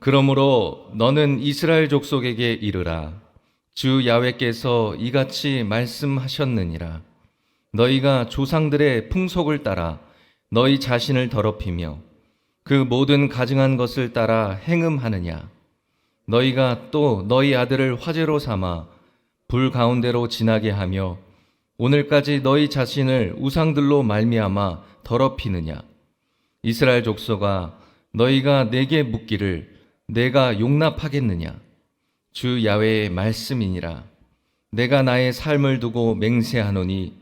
그러므로 너는 이스라엘 족속에게 이르라. 주 야외께서 이같이 말씀하셨느니라. 너희가 조상들의 풍속을 따라 너희 자신을 더럽히며 그 모든 가증한 것을 따라 행음하느냐. 너희가 또 너희 아들을 화제로 삼아 불 가운데로 지나게 하며 오늘까지 너희 자신을 우상들로 말미암아 더럽히느냐. 이스라엘 족속아 너희가 내게 묻기를 내가 용납하겠느냐? 주 야외의 말씀이니라. 내가 나의 삶을 두고 맹세하노니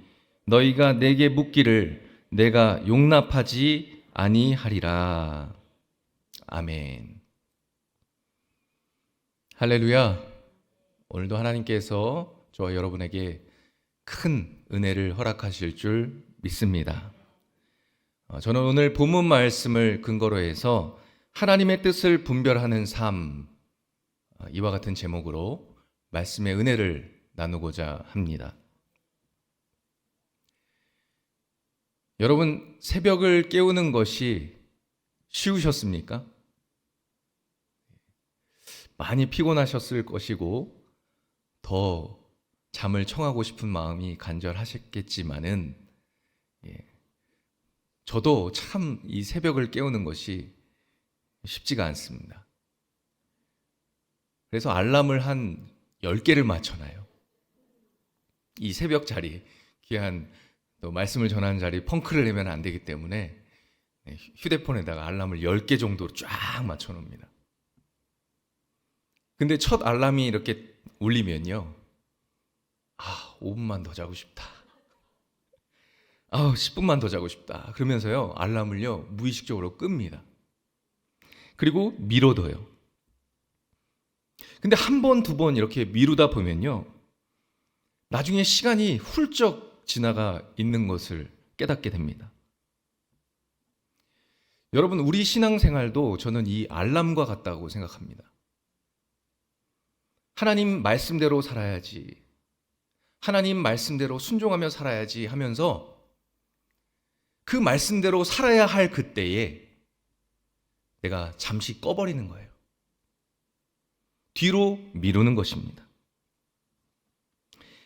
너희가 내게 묻기를 내가 용납하지 아니하리라. 아멘. 할렐루야. 오늘도 하나님께서 저와 여러분에게 큰 은혜를 허락하실 줄 믿습니다. 어, 저는 오늘 본문 말씀을 근거로 해서 하나님의 뜻을 분별하는 삶 어, 이와 같은 제목으로 말씀의 은혜를 나누고자 합니다. 여러분 새벽을 깨우는 것이 쉬우셨습니까? 많이 피곤하셨을 것이고 더 잠을 청하고 싶은 마음이 간절하셨겠지만은 예, 저도 참 이 새벽을 깨우는 것이 쉽지가 않습니다. 그래서 알람을 한 10개를 맞춰놔요. 이 새벽 자리, 귀한 또 말씀을 전하는 자리 펑크를 내면 안 되기 때문에 네, 휴대폰에다가 알람을 10개 정도로 쫙 맞춰 놓습니다. 근데 첫 알람이 이렇게 울리면요. 아, 5분만 더 자고 싶다. 아, 10분만 더 자고 싶다. 그러면서요, 알람을요, 무의식적으로 끕니다. 그리고 미뤄둬요. 근데 한 번, 두 번 이렇게 미루다 보면요. 나중에 시간이 훌쩍 지나가 있는 것을 깨닫게 됩니다. 여러분, 우리 신앙생활도 저는 이 알람과 같다고 생각합니다. 하나님 말씀대로 살아야지. 하나님 말씀대로 순종하며 살아야지 하면서 그 말씀대로 살아야 할 그때에 내가 잠시 꺼버리는 거예요. 뒤로 미루는 것입니다.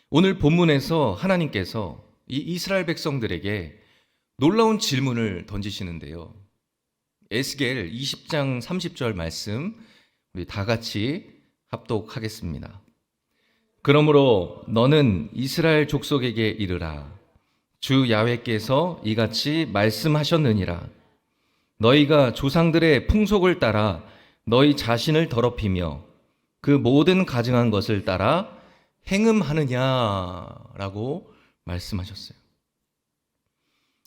오늘 본문에서 하나님께서 이 이스라엘 백성들에게 놀라운 질문을 던지시는데요. 에스겔 20장 30절 말씀 우리 다 같이 합독하겠습니다. 그러므로 너는 이스라엘 족속에게 이르라 주 야훼께서 이같이 말씀하셨느니라 너희가 조상들의 풍속을 따라 너희 자신을 더럽히며 그 모든 가증한 것을 따라 행음하느냐라고 말씀하셨어요.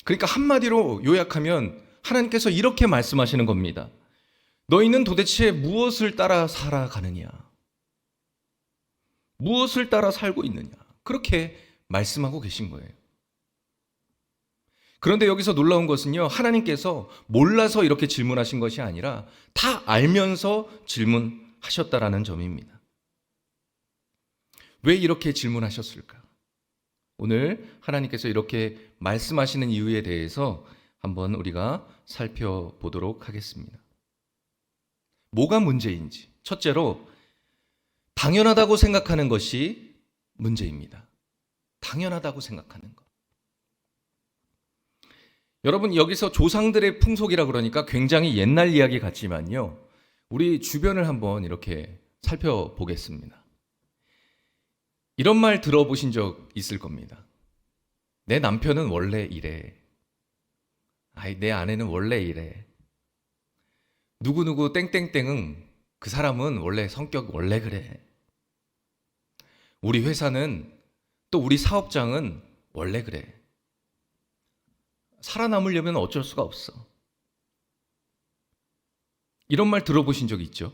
그러니까 한마디로 요약하면 하나님께서 이렇게 말씀하시는 겁니다. 너희는 도대체 무엇을 따라 살아가느냐? 무엇을 따라 살고 있느냐? 그렇게 말씀하고 계신 거예요. 그런데 여기서 놀라운 것은요, 하나님께서 몰라서 이렇게 질문하신 것이 아니라 다 알면서 질문하셨다라는 점입니다. 왜 이렇게 질문하셨을까? 오늘 하나님께서 이렇게 말씀하시는 이유에 대해서 한번 우리가 살펴보도록 하겠습니다. 뭐가 문제인지. 첫째로, 당연하다고 생각하는 것이 문제입니다. 당연하다고 생각하는 것. 여러분, 여기서 조상들의 풍속이라 그러니까 굉장히 옛날 이야기 같지만요. 우리 주변을 한번 이렇게 살펴보겠습니다. 이런 말 들어보신 적 있을 겁니다. 내 남편은 원래 이래. 아이, 내 아내는 원래 이래. 누구누구 땡땡땡은 그 사람은 원래 성격 원래 그래. 우리 회사는 또 우리 사업장은 원래 그래. 살아남으려면 어쩔 수가 없어. 이런 말 들어보신 적 있죠?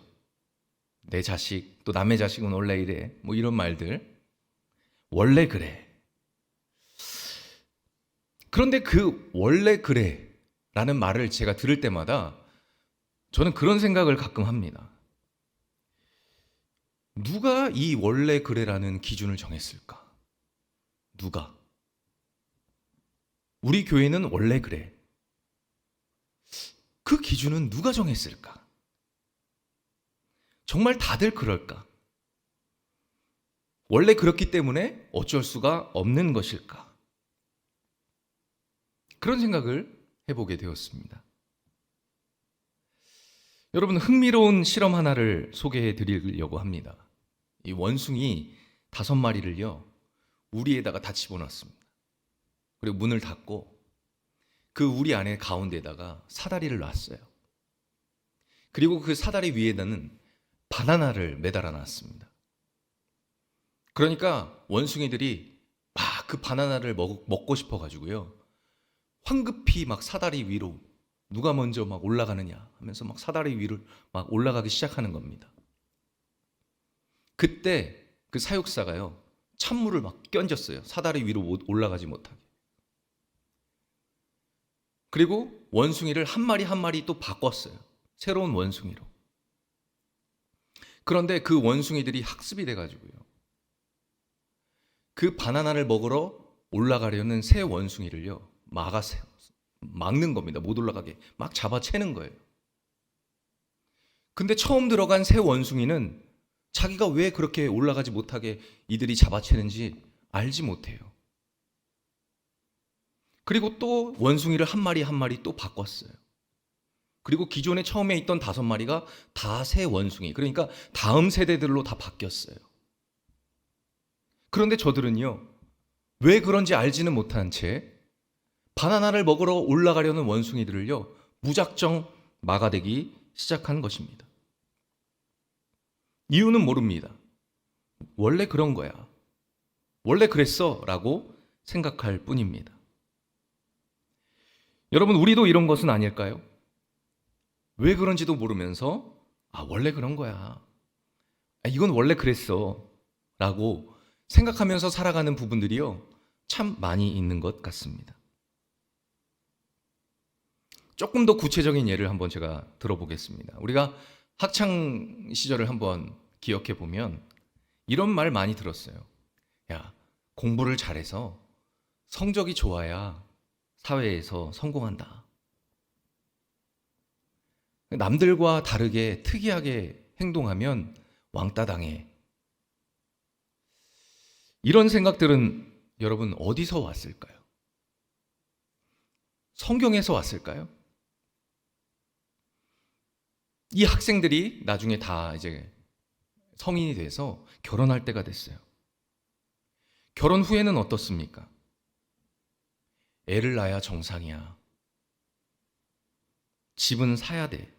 내 자식, 또 남의 자식은 원래 이래. 뭐 이런 말들. 원래 그래. 그런데 그 원래 그래 라는 말을 제가 들을 때마다 저는 그런 생각을 가끔 합니다. 누가 이 원래 그래라는 기준을 정했을까? 누가? 우리 교회는 원래 그래. 그 기준은 누가 정했을까? 정말 다들 그럴까? 원래 그렇기 때문에 어쩔 수가 없는 것일까? 그런 생각을 해보게 되었습니다. 여러분, 흥미로운 실험 하나를 소개해 드리려고 합니다. 이 원숭이 다섯 마리를요, 우리에다가 다 집어넣습니다. 그리고 문을 닫고 그 우리 안에 가운데에다가 사다리를 놨어요. 그리고 그 사다리 위에다는 바나나를 매달아 놨습니다. 그러니까 원숭이들이 막 그 바나나를 먹, 먹고 싶어 가지고요. 황급히 막 사다리 위로 누가 먼저 막 올라가느냐 하면서 막 사다리 위로 막 올라가기 시작하는 겁니다. 그때 그 사육사가요. 찬물을 막 끼얹었어요. 사다리 위로 못 올라가지 못하게. 그리고 원숭이를 한 마리 한 마리 또 바꿨어요. 새로운 원숭이로. 그런데 그 원숭이들이 학습이 돼가지고요. 그 바나나를 먹으러 올라가려는 새 원숭이를요. 막아세요. 막는 겁니다. 못 올라가게. 막 잡아채는 거예요. 근데 처음 들어간 새 원숭이는 자기가 왜 그렇게 올라가지 못하게 이들이 잡아채는지 알지 못해요. 그리고 또 원숭이를 한 마리 한 마리 또 바꿨어요. 그리고 기존에 처음에 있던 다섯 마리가 다 새 원숭이. 그러니까 다음 세대들로 다 바뀌었어요. 그런데 저들은요, 왜 그런지 알지는 못한 채 바나나를 먹으러 올라가려는 원숭이들을요, 무작정 막아대기 시작한 것입니다. 이유는 모릅니다. 원래 그런 거야. 원래 그랬어. 라고 생각할 뿐입니다. 여러분, 우리도 이런 것은 아닐까요? 왜 그런지도 모르면서, 아, 원래 그런 거야. 아, 이건 원래 그랬어. 라고 생각하면서 살아가는 부분들이요. 참 많이 있는 것 같습니다. 조금 더 구체적인 예를 한번 제가 들어보겠습니다. 우리가 학창 시절을 한번 기억해 보면 이런 말 많이 들었어요. 야, 공부를 잘해서 성적이 좋아야 사회에서 성공한다. 남들과 다르게 특이하게 행동하면 왕따 당해. 이런 생각들은 여러분 어디서 왔을까요? 성경에서 왔을까요? 이 학생들이 나중에 다 이제 성인이 돼서 결혼할 때가 됐어요. 결혼 후에는 어떻습니까? 애를 낳아야 정상이야. 집은 사야 돼.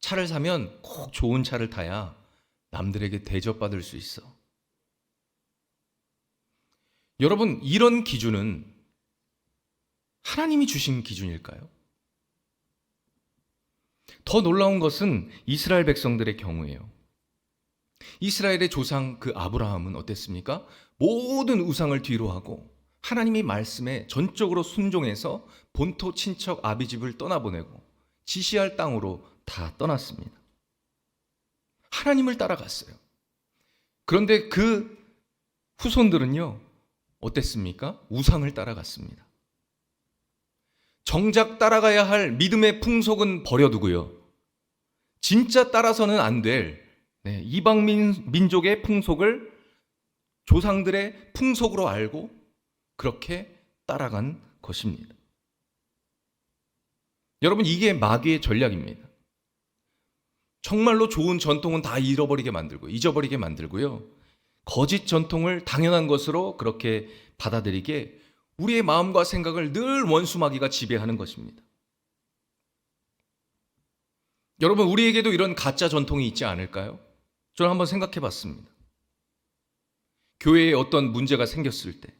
차를 사면 꼭 좋은 차를 타야 남들에게 대접받을 수 있어. 여러분, 이런 기준은 하나님이 주신 기준일까요? 더 놀라운 것은 이스라엘 백성들의 경우예요. 이스라엘의 조상 그 아브라함은 어땠습니까? 모든 우상을 뒤로 하고 하나님의 말씀에 전적으로 순종해서 본토 친척 아비집을 떠나보내고 지시할 땅으로 다 떠났습니다. 하나님을 따라갔어요. 그런데 그 후손들은요, 어땠습니까? 우상을 따라갔습니다. 정작 따라가야 할 믿음의 풍속은 버려두고요. 진짜 따라서는 안될 이방 민족의 풍속을 조상들의 풍속으로 알고 그렇게 따라간 것입니다. 여러분, 이게 마귀의 전략입니다. 정말로 좋은 전통은 다 잃어버리게 만들고, 잊어버리게 만들고요. 거짓 전통을 당연한 것으로 그렇게 받아들이게 우리의 마음과 생각을 늘 원수마귀가 지배하는 것입니다. 여러분, 우리에게도 이런 가짜 전통이 있지 않을까요? 저는 한번 생각해 봤습니다. 교회에 어떤 문제가 생겼을 때,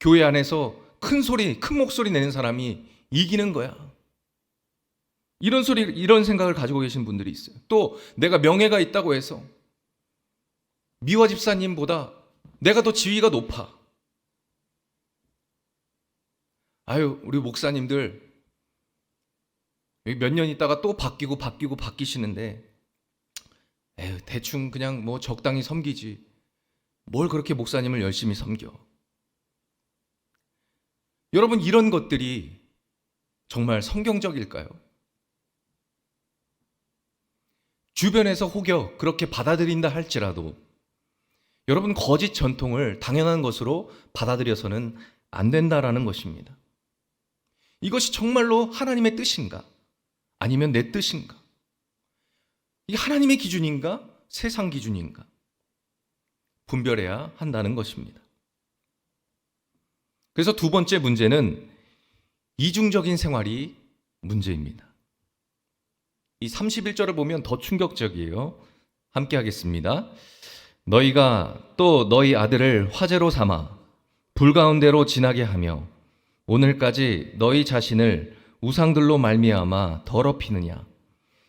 교회 안에서 큰 소리, 큰 목소리 내는 사람이 이기는 거야. 이런 소리, 이런 생각을 가지고 계신 분들이 있어요. 또 내가 명예가 있다고 해서 미화 집사님보다 내가 더 지위가 높아. 아유, 우리 목사님들 몇년 있다가 또 바뀌고 바뀌고 바뀌시는데 에휴, 대충 그냥 뭐 적당히 섬기지. 뭘 그렇게 목사님을 열심히 섬겨. 여러분, 이런 것들이 정말 성경적일까요? 주변에서 혹여 그렇게 받아들인다 할지라도 여러분 거짓 전통을 당연한 것으로 받아들여서는 안 된다라는 것입니다. 이것이 정말로 하나님의 뜻인가? 아니면 내 뜻인가? 이게 하나님의 기준인가? 세상 기준인가? 분별해야 한다는 것입니다. 그래서 두 번째 문제는 이중적인 생활이 문제입니다. 이 31절을 보면 더 충격적이에요. 함께 하겠습니다. 너희가 또 너희 아들을 화제로 삼아 불 가운데로 지나게 하며 오늘까지 너희 자신을 우상들로 말미암아 더럽히느냐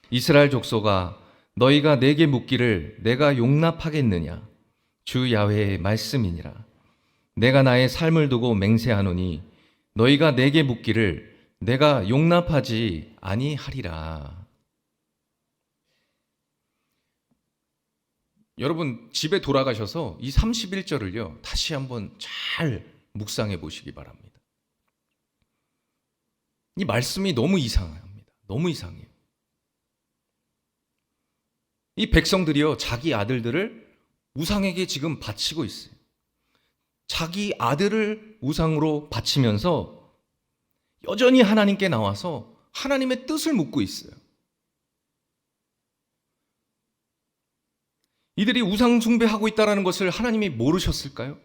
이스라엘 족속아 너희가 내게 묻기를 내가 용납하겠느냐 주 야훼의 말씀이니라 내가 나의 삶을 두고 맹세하노니 너희가 내게 묻기를 내가 용납하지 아니하리라 여러분 집에 돌아가셔서 이 31절을요 다시 한번 잘 묵상해 보시기 바랍니다. 이 말씀이 너무 이상합니다. 너무 이상해요. 이 백성들이요 자기 아들들을 우상에게 지금 바치고 있어요. 자기 아들을 우상으로 바치면서 여전히 하나님께 나와서 하나님의 뜻을 묻고 있어요. 이들이 우상 숭배하고 있다라는 것을 하나님이 모르셨을까요?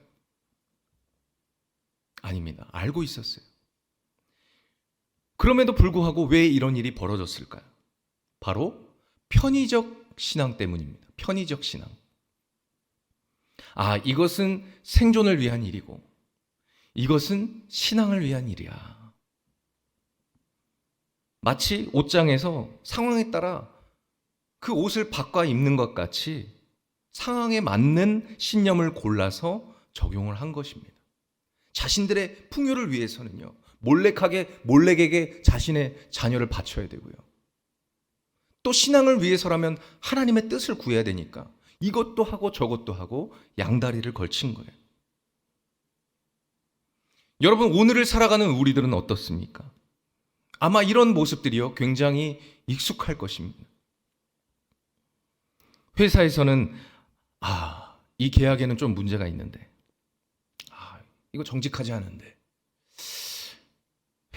아닙니다. 알고 있었어요. 그럼에도 불구하고 왜 이런 일이 벌어졌을까요? 바로 편의적 신앙 때문입니다. 편의적 신앙. 아, 이것은 생존을 위한 일이고, 이것은 신앙을 위한 일이야. 마치 옷장에서 상황에 따라 그 옷을 바꿔 입는 것 같이 상황에 맞는 신념을 골라서 적용을 한 것입니다. 자신들의 풍요를 위해서는요, 몰래하게, 몰래에게 자신의 자녀를 바쳐야 되고요. 또 신앙을 위해서라면 하나님의 뜻을 구해야 되니까 이것도 하고 저것도 하고 양다리를 걸친 거예요. 여러분, 오늘을 살아가는 우리들은 어떻습니까? 아마 이런 모습들이요, 굉장히 익숙할 것입니다. 회사에서는 아, 이 계약에는 좀 문제가 있는데. 아, 이거 정직하지 않은데.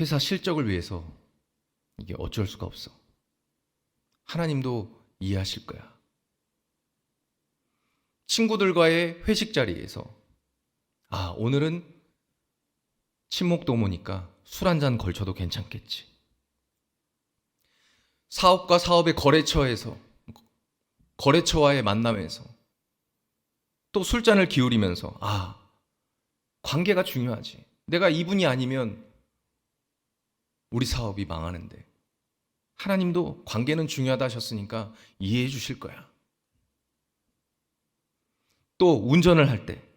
회사 실적을 위해서 이게 어쩔 수가 없어. 하나님도 이해하실 거야. 친구들과의 회식 자리에서 아, 오늘은 친목 도모니까 술 한 잔 걸쳐도 괜찮겠지. 사업과 사업의 거래처에서 거래처와의 만남에서 또 술잔을 기울이면서 아 관계가 중요하지. 내가 이분이 아니면 우리 사업이 망하는데 하나님도 관계는 중요하다 하셨으니까 이해해 주실 거야. 또 운전을 할 때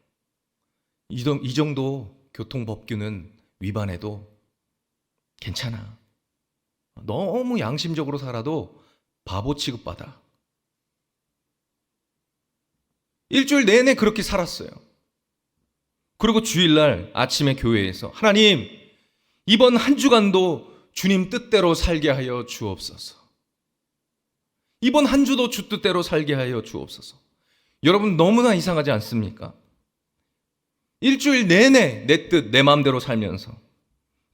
이 정도 교통법규는 위반해도 괜찮아. 너무 양심적으로 살아도 바보 취급받아. 일주일 내내 그렇게 살았어요. 그리고 주일날 아침에 교회에서 하나님, 이번 한 주간도 주님 뜻대로 살게 하여 주옵소서. 이번 한 주도 주 뜻대로 살게 하여 주옵소서. 여러분 너무나 이상하지 않습니까? 일주일 내내 내 뜻, 내 마음대로 살면서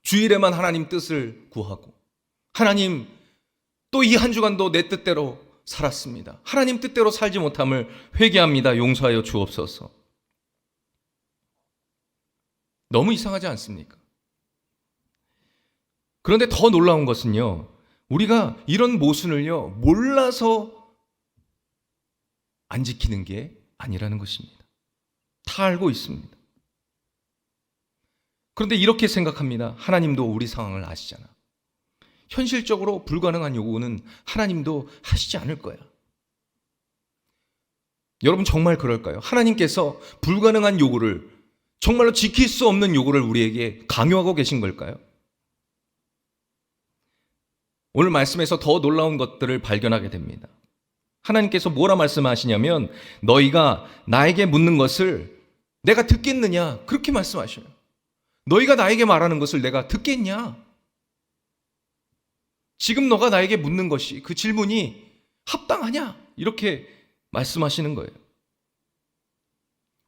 주일에만 하나님 뜻을 구하고 하나님 또 이 한 주간도 내 뜻대로 살았습니다. 하나님 뜻대로 살지 못함을 회개합니다. 용서하여 주옵소서. 너무 이상하지 않습니까? 그런데 더 놀라운 것은요, 우리가 이런 모순을요, 몰라서 안 지키는 게 아니라는 것입니다. 다 알고 있습니다. 그런데 이렇게 생각합니다. 하나님도 우리 상황을 아시잖아. 현실적으로 불가능한 요구는 하나님도 하시지 않을 거야. 여러분 정말 그럴까요? 하나님께서 불가능한 요구를 정말로 지킬 수 없는 요구를 우리에게 강요하고 계신 걸까요? 오늘 말씀에서 더 놀라운 것들을 발견하게 됩니다. 하나님께서 뭐라 말씀하시냐면 너희가 나에게 묻는 것을 내가 듣겠느냐 그렇게 말씀하셔요. 너희가 나에게 말하는 것을 내가 듣겠냐? 지금 너가 나에게 묻는 것이 그 질문이 합당하냐? 이렇게 말씀하시는 거예요.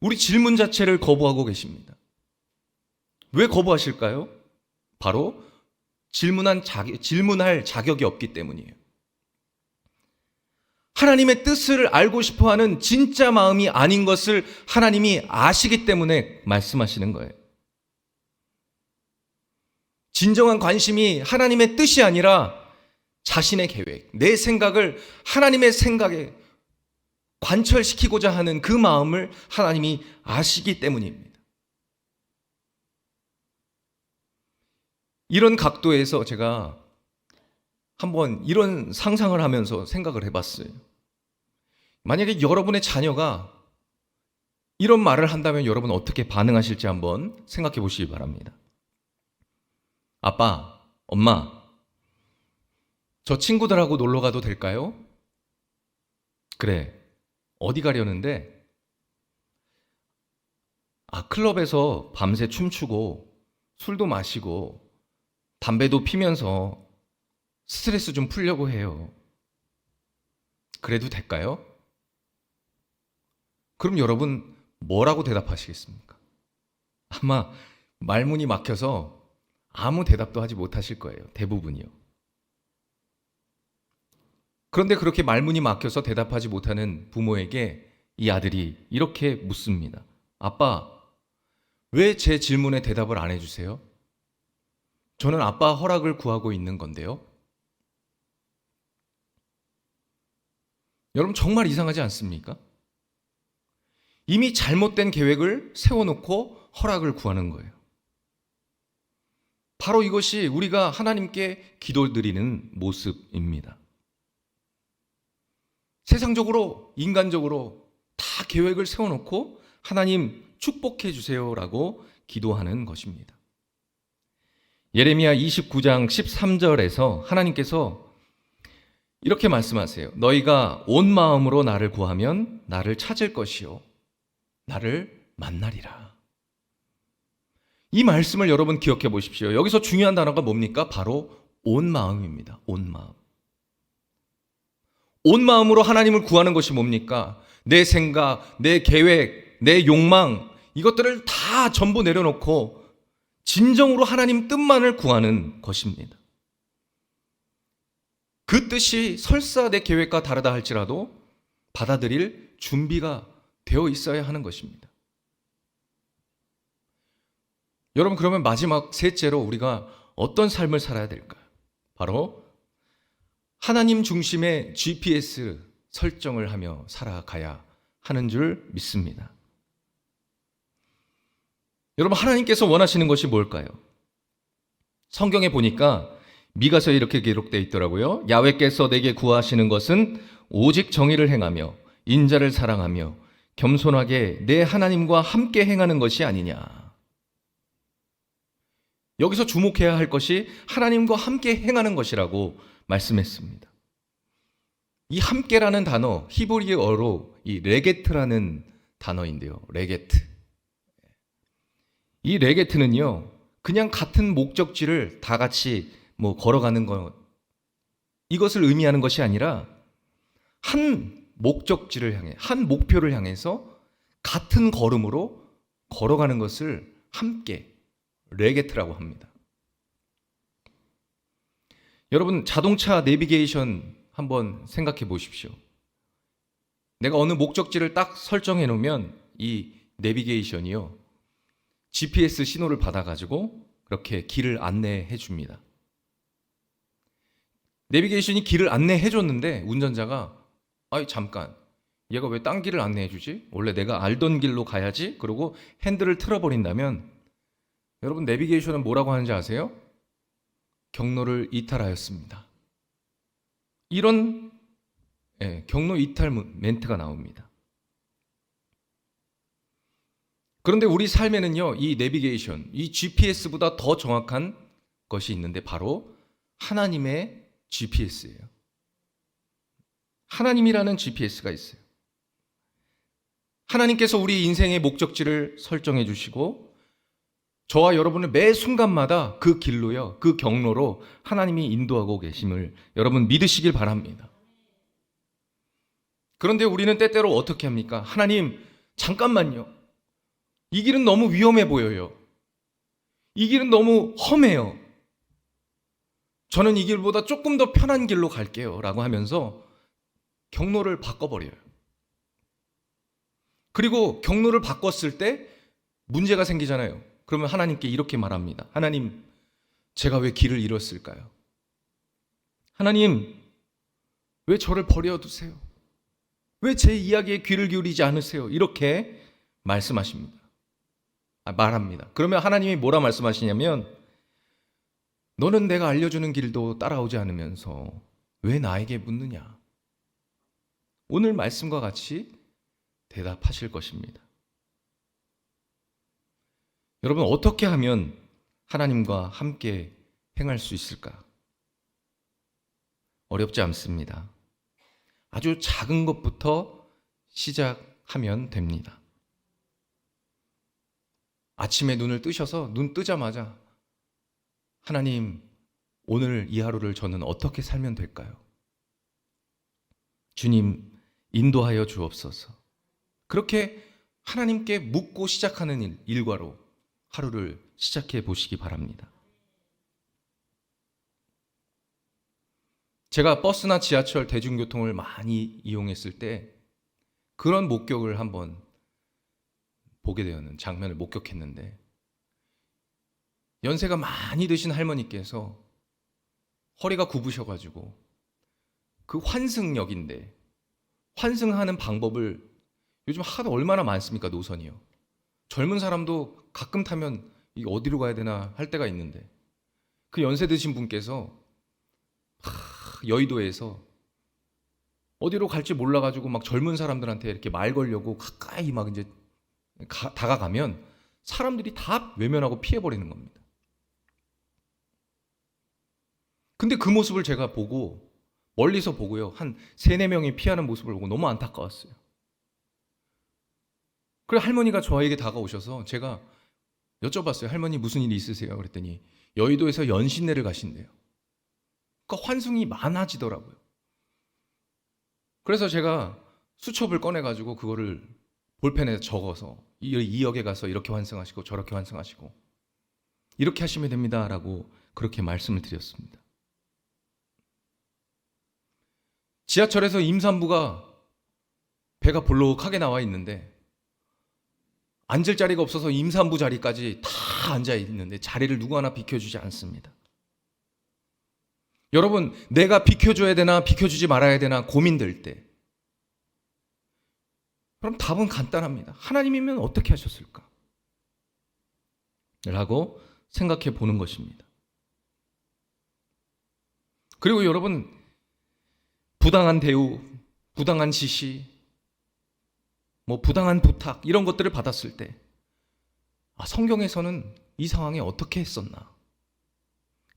우리 질문 자체를 거부하고 계십니다. 왜 거부하실까요? 바로 질문한 자기, 질문할 자격이 없기 때문이에요. 하나님의 뜻을 알고 싶어 하는 진짜 마음이 아닌 것을 하나님이 아시기 때문에 말씀하시는 거예요. 진정한 관심이 하나님의 뜻이 아니라 자신의 계획, 내 생각을 하나님의 생각에 관철시키고자 하는 그 마음을 하나님이 아시기 때문입니다. 이런 각도에서 제가 한번 이런 상상을 하면서 생각을 해봤어요. 만약에 여러분의 자녀가 이런 말을 한다면 여러분 어떻게 반응하실지 한번 생각해 보시기 바랍니다. 아빠, 엄마, 저 친구들하고 놀러 가도 될까요? 그래. 어디 가려는데? 아, 클럽에서 밤새 춤추고 술도 마시고 담배도 피면서 스트레스 좀 풀려고 해요. 그래도 될까요? 그럼 여러분 뭐라고 대답하시겠습니까? 아마 말문이 막혀서 아무 대답도 하지 못하실 거예요. 대부분이요. 그런데 그렇게 말문이 막혀서 대답하지 못하는 부모에게 이 아들이 이렇게 묻습니다. 아빠, 왜 제 질문에 대답을 안 해주세요? 저는 아빠 허락을 구하고 있는 건데요. 여러분 정말 이상하지 않습니까? 이미 잘못된 계획을 세워놓고 허락을 구하는 거예요. 바로 이것이 우리가 하나님께 기도드리는 모습입니다. 세상적으로, 인간적으로 다 계획을 세워놓고 하나님 축복해 주세요라고 기도하는 것입니다. 예레미야 29장 13절에서 하나님께서 이렇게 말씀하세요. 너희가 온 마음으로 나를 구하면 나를 찾을 것이요. 나를 만나리라. 이 말씀을 여러분 기억해 보십시오. 여기서 중요한 단어가 뭡니까? 바로 온 마음입니다. 온 마음. 온 마음으로 하나님을 구하는 것이 뭡니까? 내 생각, 내 계획, 내 욕망, 이것들을 다 전부 내려놓고 진정으로 하나님 뜻만을 구하는 것입니다. 그 뜻이 설사 내 계획과 다르다 할지라도 받아들일 준비가 되어 있어야 하는 것입니다. 여러분, 그러면 마지막 셋째로 우리가 어떤 삶을 살아야 될까요? 바로 하나님 중심의 GPS 설정을 하며 살아가야 하는 줄 믿습니다. 여러분, 하나님께서 원하시는 것이 뭘까요? 성경에 보니까 미가서에 이렇게 기록되어 있더라고요. 야외께서 내게 구하시는 것은 오직 정의를 행하며 인자를 사랑하며 겸손하게 내 하나님과 함께 행하는 것이 아니냐. 여기서 주목해야 할 것이 하나님과 함께 행하는 것이라고 말씀했습니다. 이 함께라는 단어 히브리어로 이 레게트라는 단어인데요. 레게트. 이 레게트는요. 그냥 같은 목적지를 다 같이 뭐 걸어가는 것 이것을 의미하는 것이 아니라 한 목적지를 향해 한 목표를 향해서 같은 걸음으로 걸어가는 것을 함께 레게트라고 합니다. 여러분 자동차 내비게이션 한번 생각해 보십시오. 내가 어느 목적지를 딱 설정해 놓으면 이 내비게이션이요. GPS 신호를 받아 가지고 그렇게 길을 안내해 줍니다. 내비게이션이 길을 안내해 줬는데 운전자가 아이 잠깐 얘가 왜 딴 길을 안내해 주지? 원래 내가 알던 길로 가야지. 그리고 핸들을 틀어 버린다면 여러분 내비게이션은 뭐라고 하는지 아세요? 경로를 이탈하였습니다. 이런 예, 경로 이탈 멘트가 나옵니다. 그런데 우리 삶에는요, 이 내비게이션, 이 GPS보다 더 정확한 것이 있는데 바로 하나님의 GPS예요. 하나님이라는 GPS가 있어요. 하나님께서 우리 인생의 목적지를 설정해 주시고 저와 여러분을 매 순간마다 그 길로요, 그 경로로 하나님이 인도하고 계심을 여러분 믿으시길 바랍니다. 그런데 우리는 때때로 어떻게 합니까? 하나님, 잠깐만요. 이 길은 너무 위험해 보여요. 이 길은 너무 험해요. 저는 이 길보다 조금 더 편한 길로 갈게요. 라고 하면서 경로를 바꿔버려요. 그리고 경로를 바꿨을 때 문제가 생기잖아요. 그러면 하나님께 이렇게 말합니다. 하나님, 제가 왜 길을 잃었을까요? 하나님, 왜 저를 버려두세요? 왜 제 이야기에 귀를 기울이지 않으세요? 이렇게 말씀하십니다. 아, 말합니다. 그러면 하나님이 뭐라 말씀하시냐면, 너는 내가 알려주는 길도 따라오지 않으면서 왜 나에게 묻느냐? 오늘 말씀과 같이 대답하실 것입니다. 여러분, 어떻게 하면 하나님과 함께 행할 수 있을까? 어렵지 않습니다. 아주 작은 것부터 시작하면 됩니다. 아침에 눈을 뜨셔서 눈 뜨자마자 하나님, 오늘 이 하루를 저는 어떻게 살면 될까요? 주님, 인도하여 주옵소서. 그렇게 하나님께 묻고 시작하는 일, 일과로 하루를 시작해 보시기 바랍니다. 제가 버스나 지하철 대중교통을 많이 이용했을 때 그런 목격을 한번 보게 되는 장면을 목격했는데 연세가 많이 드신 할머니께서 허리가 굽으셔가지고 그 환승역인데 환승하는 방법을 요즘 하도 얼마나 많습니까 노선이요. 젊은 사람도 가끔 타면 이 어디로 가야 되나 할 때가 있는데 그 연세 드신 분께서 하, 여의도에서 어디로 갈지 몰라가지고 막 젊은 사람들한테 이렇게 말 걸려고 가까이 막 이제 가- 다가가면 사람들이 다 외면하고 피해버리는 겁니다. 근데 그 모습을 제가 보고 멀리서 보고요. 한 세네 명이 피하는 모습을 보고 너무 안타까웠어요. 그래 할머니가 저에게 다가오셔서 제가 여쭤봤어요. 할머니 무슨 일 있으세요? 그랬더니 여의도에서 연신내를 가신대요. 그러니까 환승이 많아지더라고요. 그래서 제가 수첩을 꺼내가지고 그거를 볼펜에 적어서 이, 이 역에 가서 이렇게 환승하시고 저렇게 환승하시고 이렇게 하시면 됩니다라고 그렇게 말씀을 드렸습니다. 지하철에서 임산부가 배가 볼록하게 나와 있는데 앉을 자리가 없어서 임산부 자리까지 다 앉아 있는데 자리를 누구 하나 비켜주지 않습니다. 여러분, 내가 비켜줘야 되나 비켜주지 말아야 되나 고민될 때 그럼 답은 간단합니다. 하나님이면 어떻게 하셨을까? 라고 생각해 보는 것입니다. 그리고 여러분, 부당한 대우, 부당한 지시, 뭐 부당한 부탁, 이런 것들을 받았을 때, 아, 성경에서는 이 상황에 어떻게 했었나?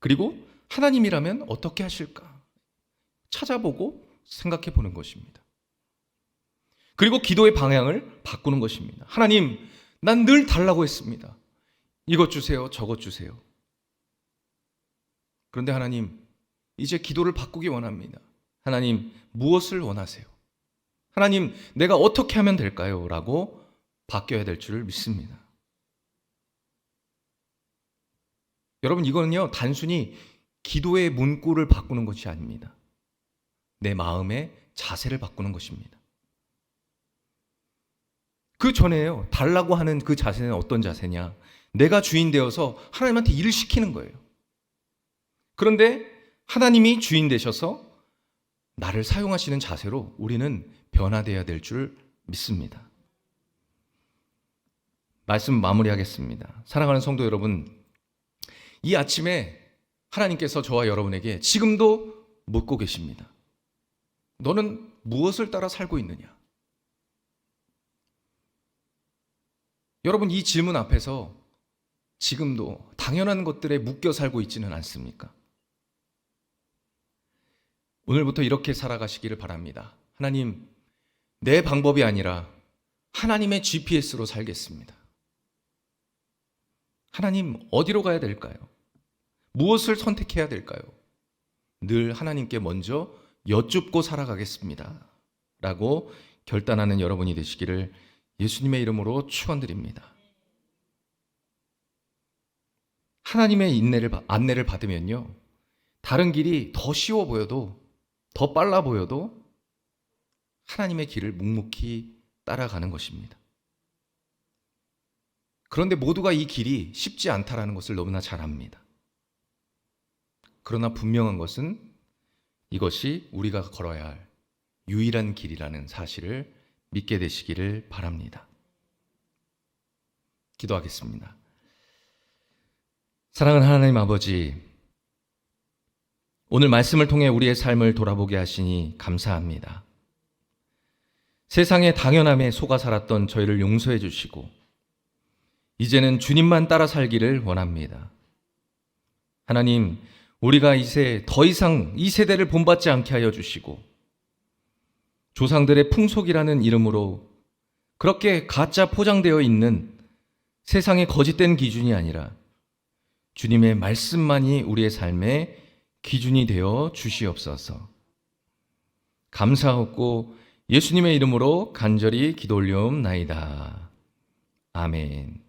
그리고 하나님이라면 어떻게 하실까? 찾아보고 생각해 보는 것입니다. 그리고 기도의 방향을 바꾸는 것입니다. 하나님, 난 늘 달라고 했습니다. 이것 주세요, 저것 주세요. 그런데 하나님, 이제 기도를 바꾸기 원합니다. 하나님, 무엇을 원하세요? 하나님, 내가 어떻게 하면 될까요? 라고 바뀌어야 될 줄을 믿습니다. 여러분, 이거는요, 단순히 기도의 문구를 바꾸는 것이 아닙니다. 내 마음의 자세를 바꾸는 것입니다. 그 전에요. 달라고 하는 그 자세는 어떤 자세냐? 내가 주인 되어서 하나님한테 일을 시키는 거예요. 그런데 하나님이 주인 되셔서 나를 사용하시는 자세로 우리는 변화되어야 될 줄 믿습니다. 말씀 마무리하겠습니다. 사랑하는 성도 여러분, 이 아침에 하나님께서 저와 여러분에게 지금도 묻고 계십니다. 너는 무엇을 따라 살고 있느냐? 여러분 이 질문 앞에서 지금도 당연한 것들에 묶여 살고 있지는 않습니까? 오늘부터 이렇게 살아가시기를 바랍니다. 하나님, 내 방법이 아니라 하나님의 GPS로 살겠습니다. 하나님, 어디로 가야 될까요? 무엇을 선택해야 될까요? 늘 하나님께 먼저 여쭙고 살아가겠습니다. 라고 결단하는 여러분이 되시기를 예수님의 이름으로 축원드립니다. 하나님의 인내를 받- 안내를 받으면요. 다른 길이 더 쉬워 보여도 더 빨라 보여도 하나님의 길을 묵묵히 따라가는 것입니다. 그런데 모두가 이 길이 쉽지 않다라는 것을 너무나 잘 압니다. 그러나 분명한 것은 이것이 우리가 걸어야 할 유일한 길이라는 사실을 믿게 되시기를 바랍니다. 기도하겠습니다. 사랑하는 하나님 아버지, 오늘 말씀을 통해 우리의 삶을 돌아보게 하시니 감사합니다. 세상의 당연함에 속아 살았던 저희를 용서해 주시고, 이제는 주님만 따라 살기를 원합니다. 하나님, 우리가 이제 더 이상 이 세대를 본받지 않게 하여 주시고, 조상들의 풍속이라는 이름으로 그렇게 가짜 포장되어 있는 세상의 거짓된 기준이 아니라 주님의 말씀만이 우리의 삶의 기준이 되어 주시옵소서. 감사하고 예수님의 이름으로 간절히 기도 올려옵나이다. 아멘.